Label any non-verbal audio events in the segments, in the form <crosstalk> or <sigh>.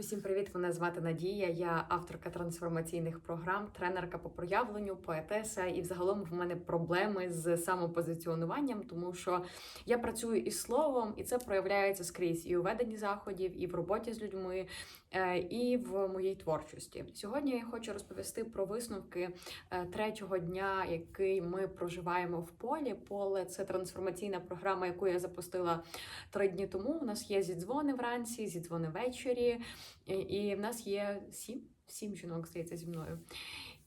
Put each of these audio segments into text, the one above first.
Усім привіт! Мене звати Надія. Я авторка трансформаційних програм, тренерка по проявленню, поетеса. І взагалом в мене проблеми з самопозиціонуванням, тому що я працюю із словом, і це проявляється скрізь і у веденні заходів, і в роботі з людьми, і в моїй творчості. Сьогодні я хочу розповісти про висновки е, третього дня, який ми проживаємо в полі. Поле це трансформаційна програма, яку я запустила три дні тому. У нас є зідзвони вранці, зідзвони ввечері. І- в нас є сім, сім жінок, здається, зі мною.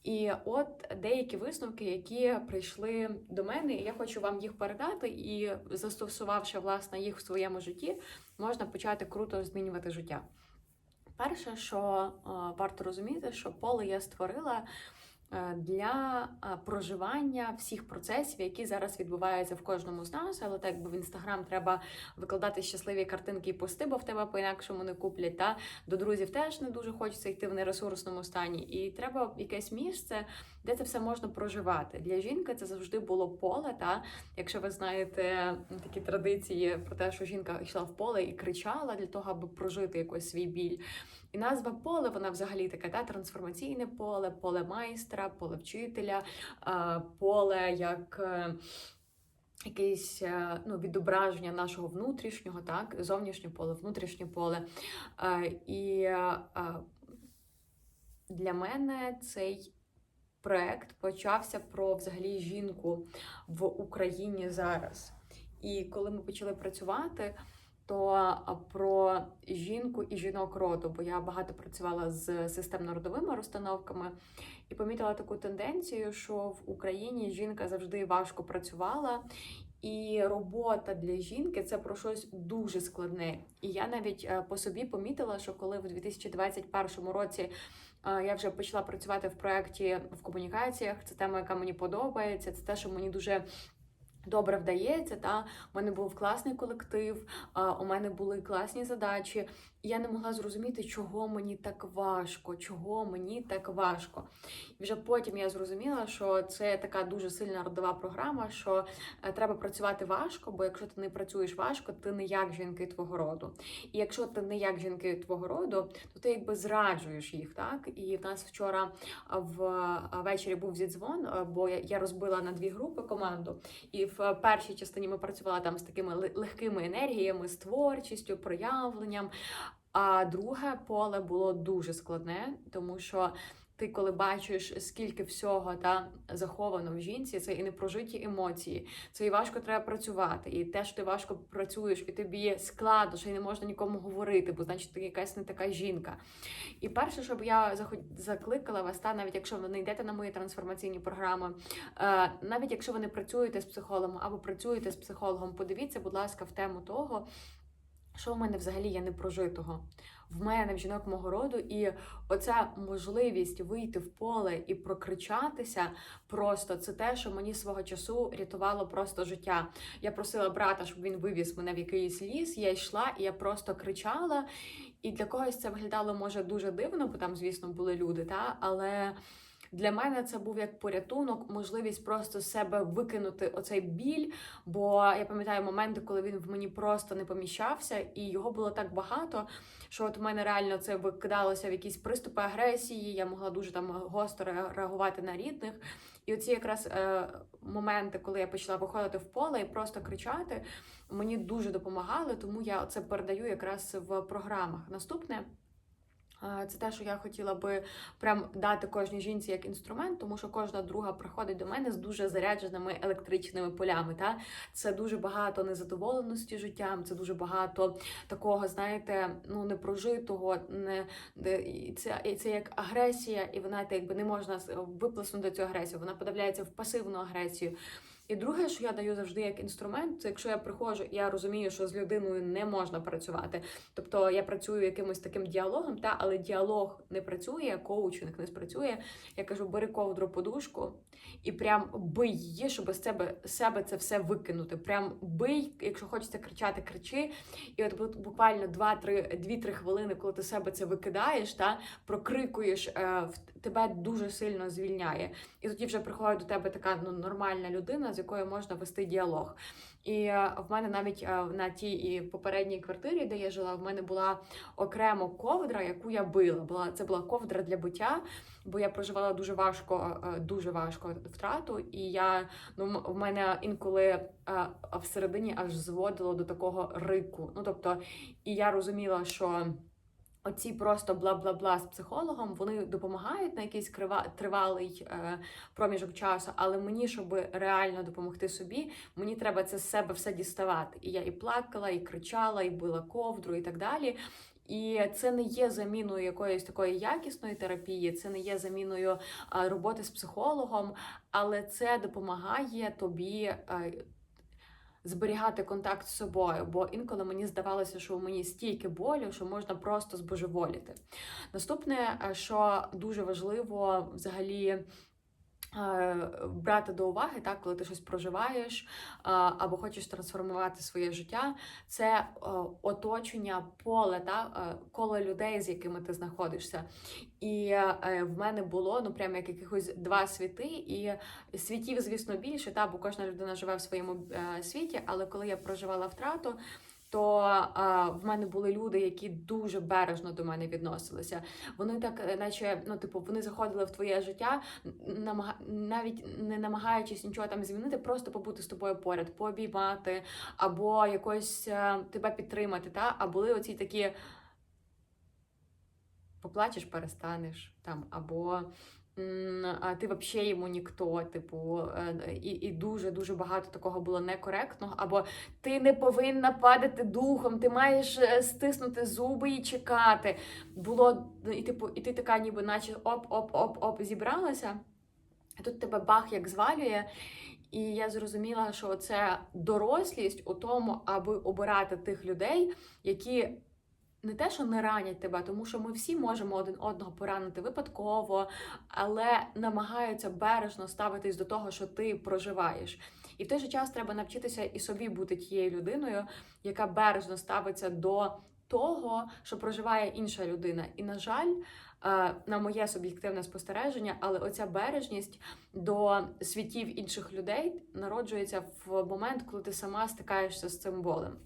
І от деякі висновки, які прийшли до мене, я хочу вам їх передати, і застосувавши власне їх в своєму житті, можна почати круто змінювати життя. Перше, що е, варто розуміти, що поле я створила для е, проживання всіх процесів, які зараз відбуваються в кожному з нас. Але так би в інстаграм треба викладати щасливі картинки і пости, бо в тебе по-інакшому не куплять. Та до друзів теж не дуже хочеться йти в нересурсному стані. І треба якесь місце, де це все можна проживати. Для жінки це завжди було поле. Та якщо ви знаєте такі традиції про те, що жінка йшла в поле і кричала для того, аби прожити якось свій біль. І назва поле, вона взагалі така, та трансформаційне поле, поле майстра, поле вчителя, поле як. е, Якесь е, ну, відображення нашого внутрішнього, так, зовнішнє поле, внутрішнє поле. Е, І для мене цей проект почався про взагалі жінку в Україні зараз. І коли ми почали працювати, то про жінку і жінок роду, бо я багато працювала з системно-родовими розстановками і помітила таку тенденцію, що в Україні жінка завжди важко працювала. І робота для жінки це про щось дуже складне. І я навіть е, по собі помітила, що коли в 2021 році е, я вже почала працювати в проєкті в комунікаціях, це тема, яка мені подобається, це те, що мені дуже. Добре вдається, та у мене був класний колектив, у мене були класні задачі. Я не могла зрозуміти, чого мені так важко, чого мені так важко. І вже потім я зрозуміла, що це така дуже сильна родова програма, що е, треба працювати важко, бо якщо ти не працюєш важко, ти не як жінки твого роду. І якщо ти не як жінки твого роду, то ти якби зраджуєш їх, так? І в нас вчора а, ввечері був зідзвон, бо я розбила на дві групи команду. І в першій частині ми працювали там з такими легкими енергіями, з творчістю, проявленням. А друге поле було дуже складне, тому що ти, коли бачиш, скільки всього та заховано в жінці, це і непрожиті емоції, це і важко треба працювати. І те, що ти важко працюєш, і тобі складно, що й не можна нікому говорити, бо значить ти якась не така жінка. І перше, щоб я закликала вас, та навіть якщо ви не йдете на мої трансформаційні програми, е, навіть якщо ви не працюєте з психологом або працюєте з психологом, подивіться, будь ласка, в тему того. Що в мене взагалі є непрожитого? В мене в жінок мого роду, і оця можливість вийти в поле і прокричатися просто це те, що мені свого часу рятувало просто життя. Я просила брата, щоб він вивіз мене в якийсь ліс. Я йшла і я просто кричала. І для когось це виглядало може дуже дивно, бо там, звісно, були люди, та але. Для мене це був як порятунок, можливість просто з себе викинути оцей біль. Бо я пам'ятаю моменти, коли він в мені просто не поміщався, і його було так багато, що от в мене реально це викидалося в якісь приступи агресії. Я могла дуже там гостро реагувати на рідних. І оці якраз е, моменти, коли я почала виходити в поле і просто кричати, мені дуже допомагали, тому я це передаю якраз в програмах. Наступне. Це те, що я хотіла би прям дати кожній жінці як інструмент, тому що кожна друга приходить до мене з дуже зарядженими електричними полями. Та це дуже багато незадоволеності життям, це дуже багато такого, знаєте, ну непрожитого, не це, і це як агресія, і вона та, якби не можна виплеснути цю агресію. Вона подавляється в пасивну агресію. І друге, що я даю завжди як інструмент, це якщо я приходжу, я розумію, що з людиною не можна працювати. Тобто я працюю якимось таким діалогом, та але діалог не працює, коучинг не спрацює. Я кажу, бери ковдру подушку і прям бий її, щоб з себе, себе це все викинути. Прям бий, якщо хочеться кричати, кричи. І от бу- буквально 2-3 2-3 хвилини, коли ти себе це викидаєш, та прокрикуєш е, в тебе дуже сильно звільняє. І тоді вже приходить до тебе така ну, нормальна людина, з якою можна вести діалог. І е, в мене навіть е, на тій і попередній квартирі, де я жила, в мене була окремо ковдра, яку я била. Була це була ковдра для буття, бо я проживала дуже важко, е, дуже важко втрату. І я ну в мене інколи всередині аж зводило до такого рику. Ну тобто, і я розуміла, що. Оці просто бла-бла-бла з психологом вони допомагають на якийсь крива, тривалий е, проміжок часу, але мені, щоб реально допомогти собі, мені треба це з себе все діставати. І я і плакала, і кричала, і била ковдру, і так далі. І це не є заміною якоїсь такої якісної терапії, це не є заміною е, роботи з психологом, але це допомагає тобі. Зберігати контакт з собою, бо інколи мені здавалося, що у мені стільки болю, що можна просто збожеволіти. Наступне, е, що дуже важливо взагалі. Е, Брати до уваги, так, коли ти щось проживаєш е, або хочеш трансформувати своє життя, це е, оточення поле, та, коло людей, з якими ти знаходишся. І в мене було ну прямо як якихось два світи, і світів, звісно, більше, та, бо кожна людина живе в своєму світі. Але коли я проживала втрату, то а, в мене були люди, які дуже бережно до мене відносилися. Вони так, е, наче, ну, типу, вони заходили в твоє життя, намага... навіть не намагаючись нічого там змінити, просто побути з тобою поряд, пообіймати, або якось е, тебе підтримати. Та? А були оці такі поплачеш, перестанеш там, або. А ти взагалі йому ніхто, типу, е, і, і дуже дуже багато такого було некоректного. Або ти не повинна падати духом, ти маєш е, стиснути зуби і чекати. Було і типу, і ти така, ніби наче оп-оп-оп-оп зібралася, а тут тебе бах як звалює. І я зрозуміла, що це дорослість у тому, аби обирати тих людей, які не те, що не ранять тебе, тому що ми всі можемо один одного поранити випадково, але намагаються бережно ставитись до того, що ти проживаєш. І в той же час треба навчитися і собі бути тією людиною, яка бережно ставиться до того, що проживає інша людина. І, на жаль, е, на моє суб'єктивне спостереження, але оця бережність до світів інших людей народжується в момент, коли ти сама стикаєшся з цим болем.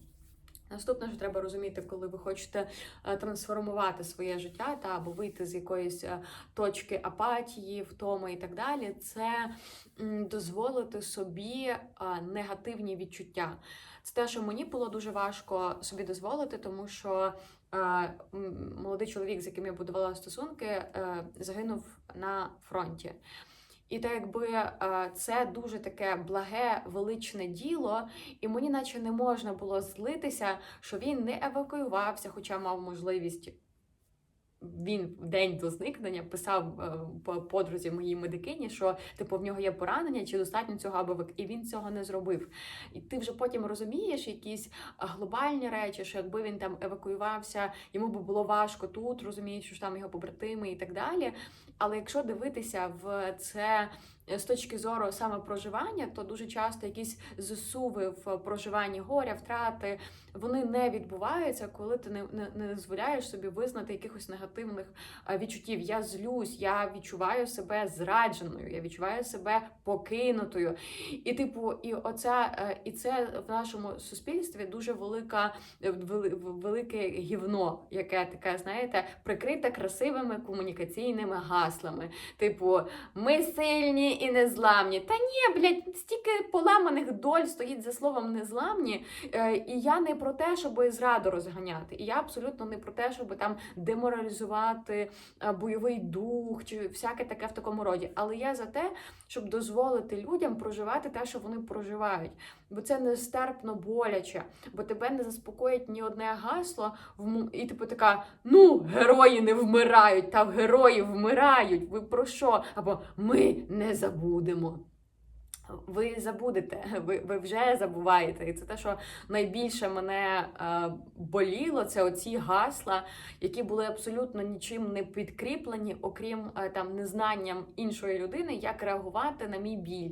Наступне, що треба розуміти, коли ви хочете е, трансформувати своє життя та або вийти з якоїсь е, точки апатії, втоми і так далі, це дозволити собі е, негативні відчуття. Це те, що мені було дуже важко собі дозволити, тому що молодий чоловік, з яким я будувала стосунки, загинув на фронті. І так якби е, це дуже таке благе, величне діло, і мені наче не можна було злитися, що він не евакуювався, хоча мав можливість. Він в день до зникнення писав е, по- подрузі моїй медикині, що типу в нього є поранення, чи достатньо цього аби і він цього не зробив. І ти вже потім розумієш якісь глобальні речі, що якби він там евакуювався, йому би було важко тут, розумієш, що ж там його побратими і так далі. Але якщо дивитися в це з точки зору саме проживання, то дуже часто якісь зсуви в проживанні горя, втрати, вони не відбуваються, коли ти не, не, не дозволяєш собі визнати якихось негативних е, відчуттів. Я злюсь, я відчуваю себе зрадженою, я відчуваю себе покинутою. І, типу, і оця, е, і це в нашому суспільстві дуже велика, е, велике гівно, яке таке, знаєте, прикрите красивими комунікаційними гаслами. Типу, ми сильні і незламні. Та ні, блядь, стільки поламаних доль стоїть за словом незламні. Е, і я не про те, щоб зраду розганяти. І я абсолютно не про те, щоб там деморалізувати е, бойовий дух чи всяке таке в такому роді. Але я за те, щоб дозволити людям проживати те, що вони проживають. Бо це нестерпно боляче, бо тебе не заспокоїть ні одне гасло, і типу така: ну, герої не вмирають, та герої вмирають. Ви про що? Або ми не забудемо. ви забудете, <laughs> ви, ви вже забуваєте. І це те, що найбільше мене е, боліло, це оці гасла, які були абсолютно нічим не підкріплені, окрім е, там незнанням іншої людини, як реагувати на мій біль.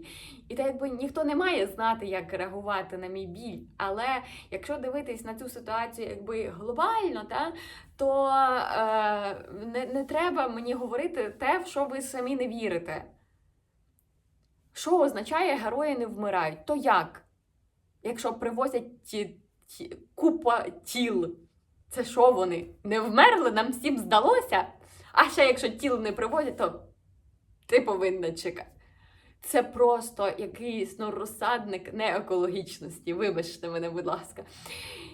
І так якби ніхто не має знати, як реагувати на мій біль. Але якщо дивитись на цю ситуацію якби глобально, та, то е, не, не треба мені говорити те, в що ви самі не вірите. Що означає герої не вмирають? То як? Якщо привозять ті, ті, купа тіл, це що вони? Не вмерли? Нам всім здалося? А ще якщо тіл не привозять, то ти повинна чекати. Це просто якийсь ну, розсадник неекологічності. Вибачте мене, будь ласка.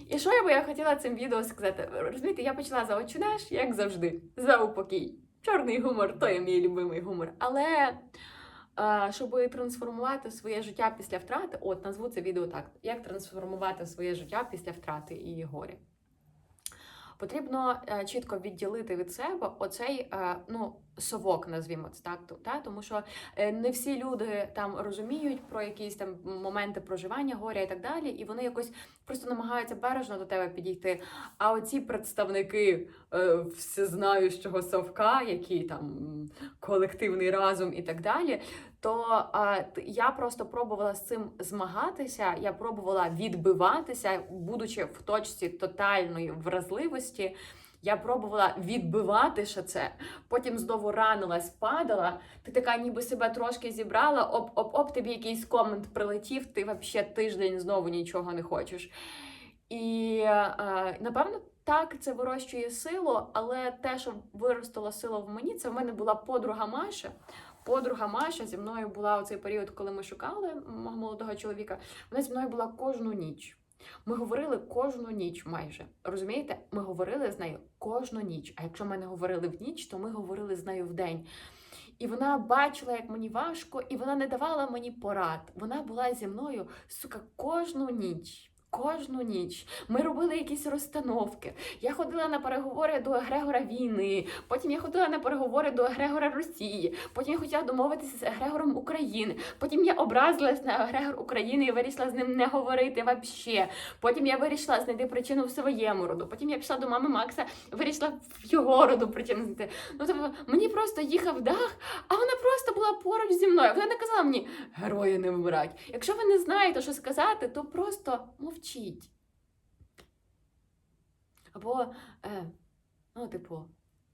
І що я би я хотіла цим відео сказати? Розумієте, я почала за очинеш, як завжди, за упокій. Чорний гумор то є мій любимий гумор. Але щоб трансформувати своє життя після втрати, от назву це відео так: як трансформувати своє життя після втрати і горя. Потрібно е, чітко відділити від себе оцей е, ну, совок, назвімо це так. Та? Тому що е, не всі люди там розуміють про якісь там моменти проживання горя і так далі, і вони якось просто намагаються бережно до тебе підійти. А оці представники всезнаючого совка, які там колективний разум і так далі, то е, я просто пробувала з цим змагатися. Я пробувала відбиватися, будучи в точці тотальної вразливості. Я пробувала відбивати ще це, потім знову ранилась, падала. Ти така, ніби себе трошки зібрала, оп, оп, оп, тобі якийсь комент прилетів, ти взагалі тиждень знову нічого не хочеш. І е, напевно, так, це вирощує силу, але те, що виростило силу в мені, це в мене була подруга Маша. Подруга Маша зі мною була у цей період, коли ми шукали молодого чоловіка. Вона зі мною була кожну ніч. Ми говорили кожну ніч майже. Розумієте? Ми говорили з нею кожну ніч. А якщо ми не говорили в ніч, то ми говорили з нею в день. І вона бачила, як мені важко, і вона не давала мені порад. Вона була зі мною, сука, кожну ніч. Кожну ніч ми робили якісь розстановки. Я ходила на переговори до Грегора війни. Потім я ходила на переговори до Грегора Росії. Потім я хотіла домовитися з Грегором України. Потім я образилась на Грегор України і вирішила з ним не говорити вообще. Потім я вирішила знайти причину в своєму роду. Потім я пішла до мами Макса, вирішила в його роду причину знайти. Ну тобто мені просто їхав дах, а вона просто була поруч зі мною. Вона не казала мені герої не вмирають. Якщо ви не знаєте, що сказати, то просто мовчіть. Або, е, ну, типу,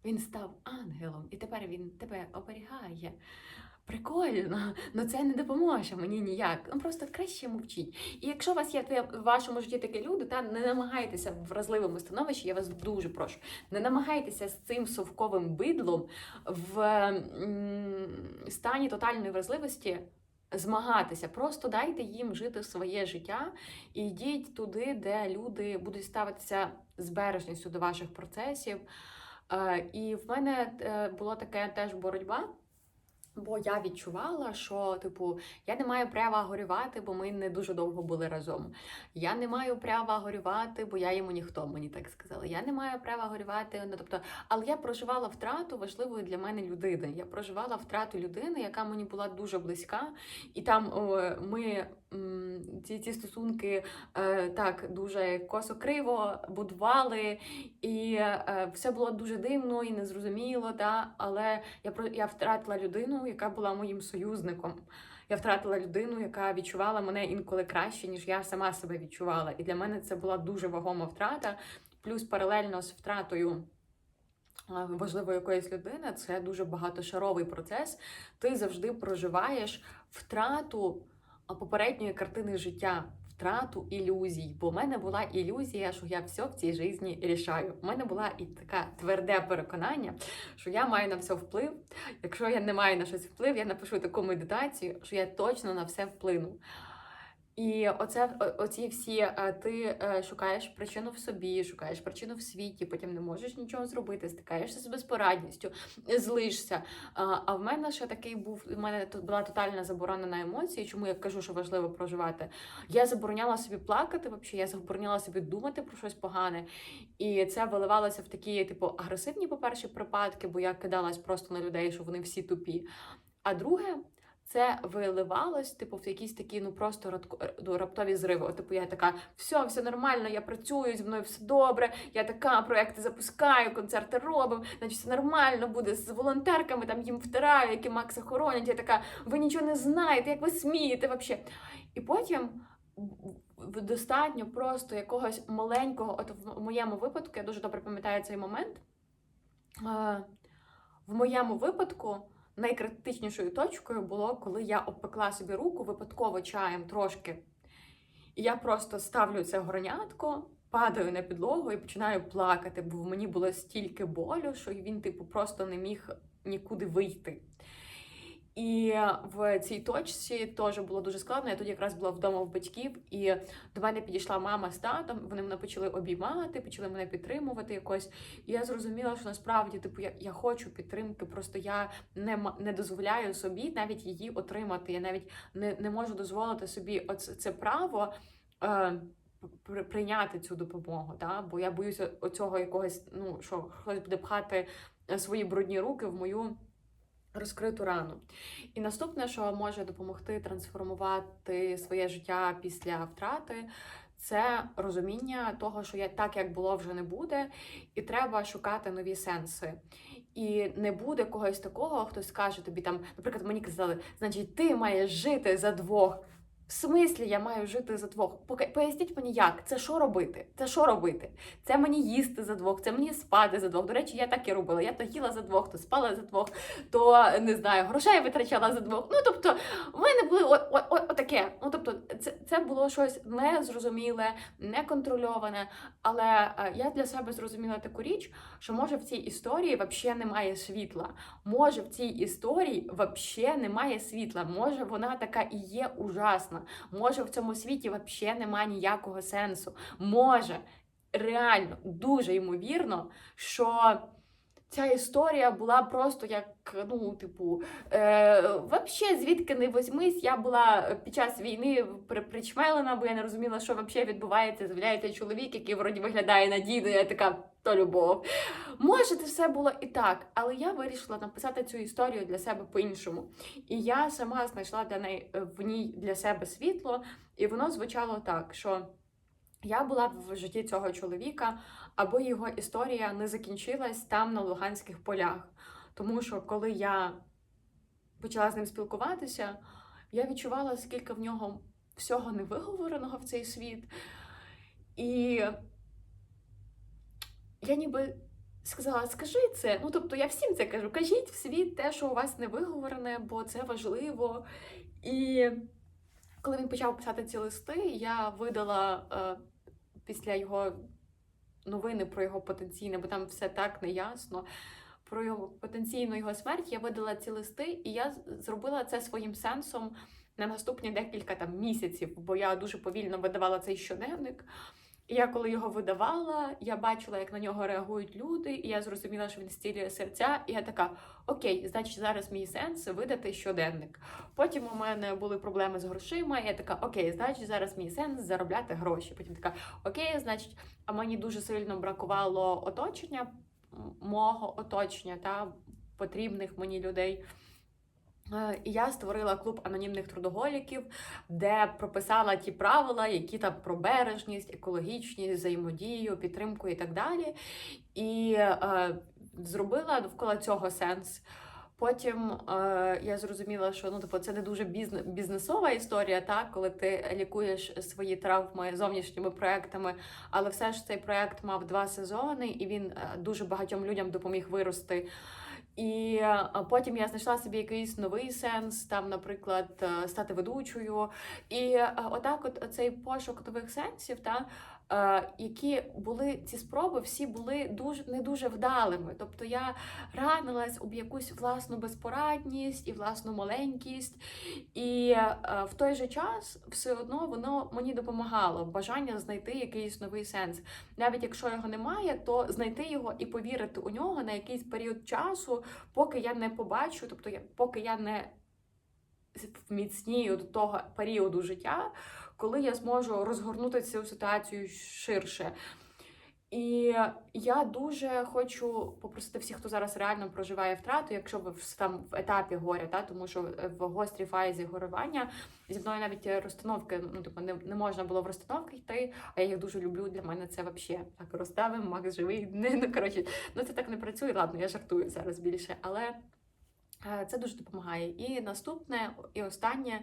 він став ангелом, і тепер він тебе оберігає. Прикольно, але це не допоможе мені ніяк. Ну просто краще мовчіть. І якщо у вас є в вашому житті такі люди, та не намагайтеся в вразливому становищі, я вас дуже прошу. Не намагайтеся з цим совковим бидлом в стані тотальної вразливості змагатися. Просто дайте їм жити своє життя і йдіть туди, де люди будуть ставитися з бережністю до ваших процесів. Е, І в мене е, була така теж боротьба. Бо я відчувала, що типу я не маю права горювати, бо ми не дуже довго були разом. Я не маю права горювати, бо я йому ніхто, мені так сказали. Я не маю права горювати. Ну тобто, але я проживала втрату важливої для мене людини. Я проживала втрату людини, яка мені була дуже близька, і там о, ми ці, ці стосунки е, так дуже косо-криво будували, і е, все було дуже дивно і незрозуміло. Да? Але я я втратила людину, яка була моїм союзником. Я втратила людину, яка відчувала мене інколи краще, ніж я сама себе відчувала. І для мене це була дуже вагома втрата. Плюс паралельно з втратою а, важливої якоїсь людини, це дуже багатошаровий процес. Ти завжди проживаєш втрату попередньої картини життя. Втрату ілюзій, бо в мене була ілюзія, що я все в цій житті рішаю. У мене була і таке тверде переконання, що я маю на все вплив. Якщо я не маю на щось вплив, я напишу таку медитацію, що я точно на все вплину. І оце оці всі е, ти е, шукаєш причину в собі, шукаєш причину в світі, потім не можеш нічого зробити, стикаєшся з безпорадністю, злишся. А, в мене ще такий був, у мене тут була тотальна заборона на емоції. Чому я кажу, що важливо проживати? Я забороняла собі плакати, взагалі, я забороняла собі думати про щось погане. І це виливалося в такі, типу, агресивні, по-перше, припадки, бо я кидалась просто на людей, що вони всі тупі. А друге, це виливалось, типу, в якісь такі, ну просто ну, раптові зриви. От, типу, я така, все, все нормально, я працюю, зі мною все добре, я така, проекти запускаю, концерти робимо, значить все нормально буде з волонтерками, там їм втираю, які Макса хоронять. Я така, ви нічого не знаєте, як ви смієте взагалі. І потім достатньо просто якогось маленького, от в моєму випадку, я дуже добре пам'ятаю цей момент. В моєму випадку найкритичнішою точкою було, коли я обпекла собі руку випадково чаєм трошки. І я просто ставлю це горнятко, падаю на підлогу і починаю плакати, бо в мені було стільки болю, що він, типу, просто не міг нікуди вийти. І в цій точці теж було дуже складно. Я тоді якраз була вдома в батьків, і до мене підійшла мама з татом. Вони мене почали обіймати, почали мене підтримувати якось. І я зрозуміла, що насправді, типу, я, я хочу підтримки, просто я не, не дозволяю собі навіть її отримати. Я навіть не, не можу дозволити собі оце це право. Е, Прийняти цю допомогу, та? бо я боюся оцього якогось, ну що хтось буде пхати свої брудні руки в мою розкриту рану. І наступне, що може допомогти трансформувати своє життя після втрати, це розуміння того, що я так, як було, вже не буде, і треба шукати нові сенси. І не буде когось такого, хто скаже тобі там, наприклад, мені казали, значить, ти маєш жити за двох. В смислі я маю жити за двох? Поясніть мені, як? Це що робити? Це що робити? Це мені їсти за двох, це мені спати за двох. До речі, я так і робила. Я то їла за двох, то спала за двох, то не знаю, грошей витрачала за двох. Ну тобто, в мене були отаке. Ну тобто, це, це було щось незрозуміле, неконтрольоване. Але е, я для себе зрозуміла таку річ, що може в цій історії взагалі немає світла. Може в цій історії взагалі немає світла. Може вона така і є ужасна. Може в цьому світі взагалі немає ніякого сенсу. Може, реально дуже ймовірно, що. Ця історія була просто як, ну, типу, е, вообще звідки не возьмись, я була під час війни причмелена, бо я не розуміла, що взагалі відбувається. З'являється чоловік, який вроді виглядає надійно, я така, то любов. Може, це все було і так, але я вирішила написати цю історію для себе по-іншому. І я сама знайшла для неї в ній для себе світло, і воно звучало так, що. Я була в житті цього чоловіка, аби його історія не закінчилась там на Луганських полях. Тому що коли я почала з ним спілкуватися, я відчувала, скільки в нього всього невиговореного в цей світ. І я ніби сказала: скажи це. Ну, тобто, я всім це кажу: кажіть в світ те, що у вас не виговорене, бо це важливо. І коли він почав писати ці листи, я видала е, після його новини про його потенційне, бо там все так неясно. Про його потенційну його смерть я видала ці листи, і я зробила це своїм сенсом на наступні декілька там місяців, бо я дуже повільно видавала цей щоденник. Я коли його видавала, я бачила, як на нього реагують люди, і я зрозуміла, що він зцілює серця. І я така: окей, значить, зараз мій сенс видати щоденник. Потім у мене були проблеми з грошима. І я така, окей, значить, зараз мій сенс заробляти гроші. Потім така, окей, значить, а мені дуже сильно бракувало оточення, мого оточення та потрібних мені людей. Е, І я створила клуб анонімних трудоголіків, де прописала ті правила, які там про бережність, екологічність, взаємодію, підтримку і так далі. І е, зробила довкола цього сенс. Потім е, я зрозуміла, що ну, типу, це не дуже бізне, бізнесова історія, так, коли ти лікуєш свої травми зовнішніми проектами, але все ж цей проект мав два сезони, і він е, дуже багатьом людям допоміг вирости. І потім я знайшла собі якийсь новий сенс, там, наприклад, е, стати ведучою. І отак, от цей пошук нових сенсів, та, які були ці спроби, всі були дуже не дуже вдалими. Тобто я ранилась об якусь власну безпорадність і власну маленькість. І е, в той же час все одно воно мені допомагало бажання знайти якийсь новий сенс. Навіть якщо його немає, то знайти його і повірити у нього на якийсь період часу, поки я не побачу, тобто поки я не вміцнію до того періоду життя, коли я зможу розгорнути цю ситуацію ширше. І я дуже хочу попросити всіх, хто зараз реально проживає втрату, якщо ви там в етапі горя, та тому що е, в гострій фазі горювання зі мною навіть розстановки, ну типу, не, не можна було в розстановки йти, а я їх дуже люблю. Для мене це взагалі так розставимо, Макс живий. <laughs> Не, ну коротше, ну це так не працює. Ладно, я жартую зараз більше, але е, це дуже допомагає. І наступне, і останнє,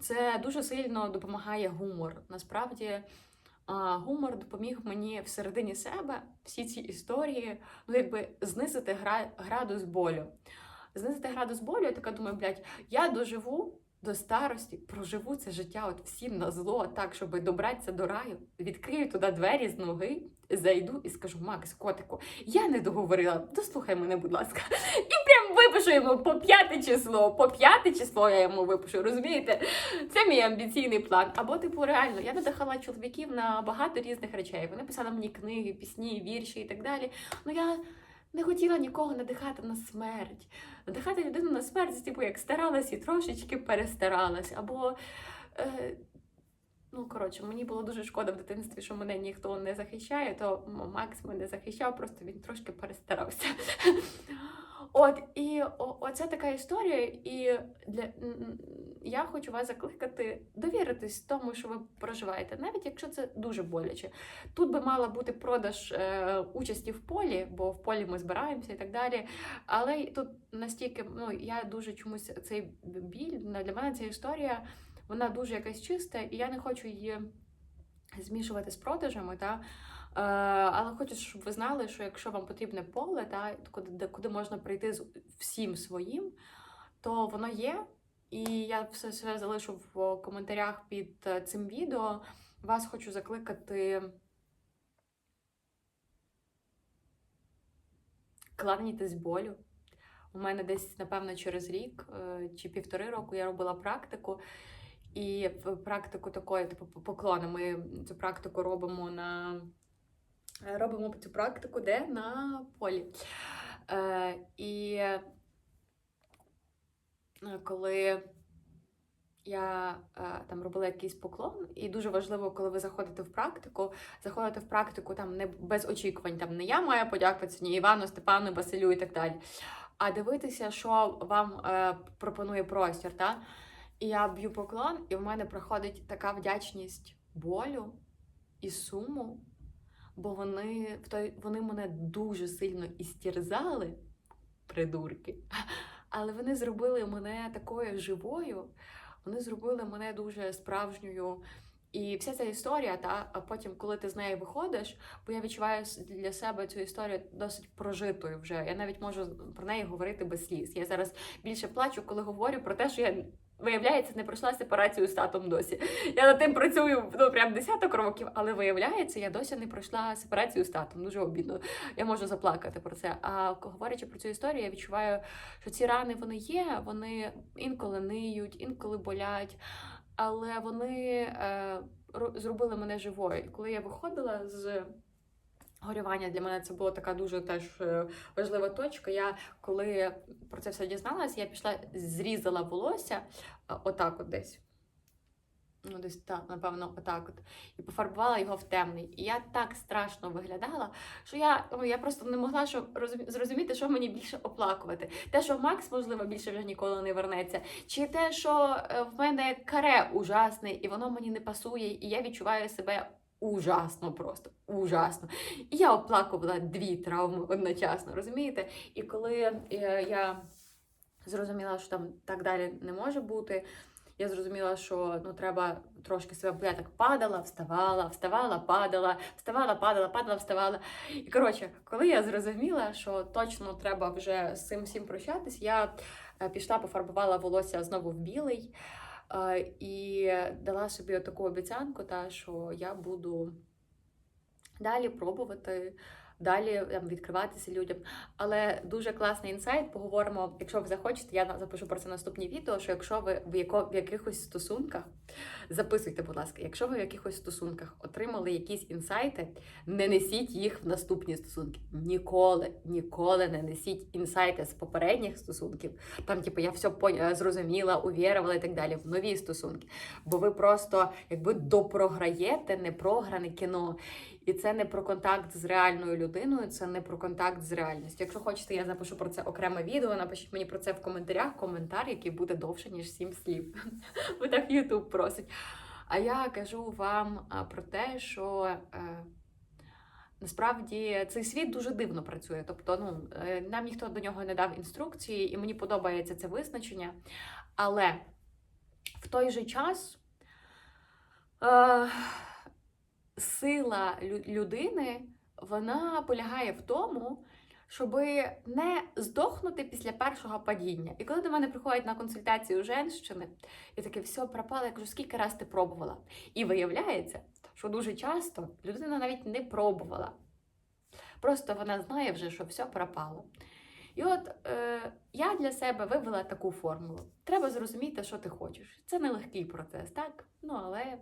це дуже сильно допомагає гумор. Насправді. Гумор допоміг мені всередині себе всі ці історії, ну якби знизити гра, градус болю. Знизити градус болю, я така думаю, блядь, я доживу до старості, проживу це життя от всім на зло, так, щоб добратися до раю, відкрию туди двері з ноги, зайду і скажу: Макс, котику, я не договорила, дослухай мене, будь ласка. І прям випишу йому по п'яте число, по п'яте число я йому випишу, розумієте? Це мій амбіційний план. Або, типу, реально, я надихала чоловіків на багато різних речей. Вони писали мені книги, пісні, вірші і так далі. Ну я не хотіла нікого надихати на смерть. Надихати людину на смерть, це типу як старалась і трошечки перестаралась. Або. Е, Ну, коротше, мені було дуже шкода в дитинстві, що мене ніхто не захищає, то Макс мене захищав, просто він трошки перестарався. От, і о, оце така історія, і для я хочу вас закликати довіритись тому, що ви проживаєте, навіть якщо це дуже боляче. Тут би мала бути продаж е, участі в полі, бо в полі ми збираємося і так далі. Але тут настільки, ну я дуже чомусь цей біль для мене ця історія, вона дуже якась чиста, і я не хочу її змішувати з продажами. Та? Е, але хочу, щоб ви знали, що якщо вам потрібне поле, та, куди, куди можна прийти з всім своїм, то воно є. І я все, все залишу в коментарях під е, цим відео. Вас хочу закликати. Кланяйтесь болю. У мене десь, напевно, через рік е, чи півтори року я робила практику. І практику такої, типу, поклони. Ми цю практику робимо на робимо цю практику де? На полі. Е, і е, коли я е, там робила якийсь поклон, і дуже важливо, коли ви заходите в практику, заходите в практику там не без очікувань. Там не я маю подякувати сьогодні Івану, Степану, Василю і так далі. А дивитися, що вам е, пропонує простір. Та? І я б'ю поклон, і в мене проходить така вдячність болю і суму, бо вони в той вони мене дуже сильно істерзали, придурки. Але вони зробили мене такою живою, вони зробили мене дуже справжньою. І вся ця історія, та а потім, коли ти з неї виходиш, бо я відчуваю для себе цю історію досить прожитою вже. Я навіть можу про неї говорити без сліз. Я зараз більше плачу, коли говорю про те, що я виявляється не пройшла сеперацію з татом досі. Я над тим працюю ну прям десяток років, але виявляється, я досі не пройшла сепарацію з татом. Дуже обідно. Я можу заплакати про це. А говорячи про цю історію, я відчуваю, що ці рани вони є, вони інколи ниють, інколи болять, але вони е, зробили мене живою. Коли я виходила з. Горювання для мене це була така дуже теж е, важлива точка. Я коли про це все дізналась, я пішла, зрізала волосся е, отак от десь. Ну, десь так, напевно, отак от. І пофарбувала його в темний. І я так страшно виглядала, що я, ну, я просто не могла що зрозуміти, що мені більше оплакувати. Те, що Макс, можливо, більше вже ніколи не вернеться, чи те, що е, в мене каре ужасне, і воно мені не пасує, і я відчуваю себе ужасно просто, ужасно. І я оплакувала дві травми одночасно, розумієте? І коли е, я зрозуміла, що там так далі не може бути. Я зрозуміла, що ну треба трошки себе, бо я так падала, вставала, вставала, падала, вставала, падала, падала, вставала. І коротше, коли я зрозуміла, що точно треба вже з цим всім прощатись, я е, пішла, пофарбувала волосся знову в білий і дала собі таку обіцянку, та що я буду далі пробувати далі там, відкриватися людям. Але дуже класний інсайт. Поговоримо, якщо ви захочете, я запишу про це наступні відео. Що якщо ви в, яко, в якихось стосунках, записуйте, будь ласка, якщо ви в якихось стосунках отримали якісь інсайти, не несіть їх в наступні стосунки. Ніколи, ніколи не несіть інсайти з попередніх стосунків. Там, типу, я все зрозуміла, увірувала і так далі, в нові стосунки. Бо ви просто якби допрограєте непрогране кіно. І це не про контакт з реальною людиною, це не про контакт з реальністю. Якщо хочете, я запишу про це окреме відео. Напишіть мені про це в коментарях. Коментар, який буде довше, ніж сім слів. <laughs> Бо так Ютуб просить. А я кажу вам про те, що е, насправді цей світ дуже дивно працює. Тобто, ну е, нам ніхто до нього не дав інструкції, і мені подобається це визначення. Але в той же час. Е, сила людини вона полягає в тому, щоб не здохнути після першого падіння. І коли до мене приходять на консультацію женщини, і таке все пропало, я кажу, скільки раз ти пробувала? І виявляється, що дуже часто людина навіть не пробувала. Просто вона знає вже, що все пропало. І от е, я для себе вивела таку формулу. Треба зрозуміти, що ти хочеш. Це нелегкий процес, так? Ну але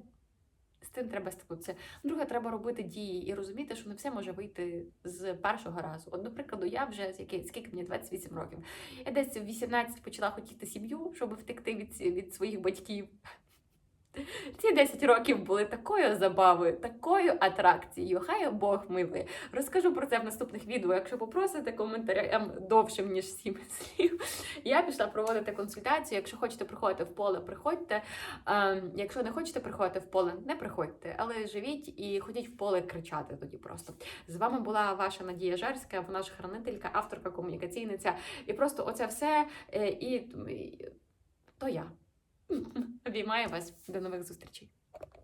з цим треба стикнутися. Друге, треба робити дії і розуміти, що не все може вийти з першого разу. От, до прикладу, я вже з яки- скільки мені 28 років. Я десь в 18 почала хотіти сім'ю, щоб втекти від, від своїх батьків. Ці 10 років були такою забавою, такою атракцією. Хай Бог милує. Розкажу про це в наступних відео. Якщо попросите коментарям довшим, ніж 7 слів. Я пішла проводити консультацію. Якщо хочете приходити в поле, приходьте. Ем, якщо не хочете приходити в поле, не приходьте, але живіть і ходіть в поле кричати тоді просто. З вами була ваша Надія Жарська, вона ж хранителька, авторка, комунікаційниця. І просто оце все е, і то я. Обіймаю вас. До нових зустрічей.